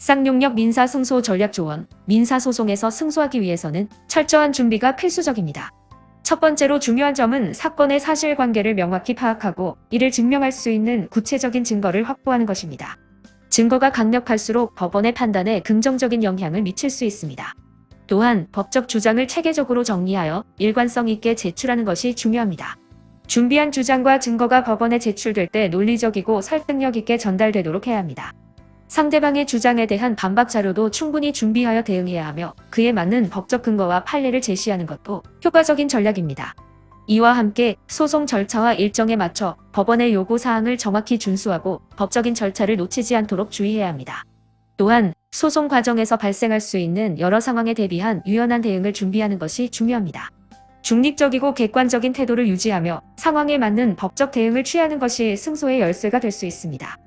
쌍용역 민사승소 전략조언, 민사소송에서 승소하기 위해서는 철저한 준비가 필수적입니다. 첫 번째로 중요한 점은 사건의 사실관계를 명확히 파악하고 이를 증명할 수 있는 구체적인 증거를 확보하는 것입니다. 증거가 강력할수록 법원의 판단에 긍정적인 영향을 미칠 수 있습니다. 또한 법적 주장을 체계적으로 정리하여 일관성 있게 제출하는 것이 중요합니다. 준비한 주장과 증거가 법원에 제출될 때 논리적이고 설득력 있게 전달되도록 해야 합니다. 상대방의 주장에 대한 반박 자료도 충분히 준비하여 대응해야 하며 그에 맞는 법적 근거와 판례를 제시하는 것도 효과적인 전략입니다. 이와 함께 소송 절차와 일정에 맞춰 법원의 요구 사항을 정확히 준수하고 법적인 절차를 놓치지 않도록 주의해야 합니다. 또한 소송 과정에서 발생할 수 있는 여러 상황에 대비한 유연한 대응을 준비하는 것이 중요합니다. 중립적이고 객관적인 태도를 유지하며 상황에 맞는 법적 대응을 취하는 것이 승소의 열쇠가 될 수 있습니다.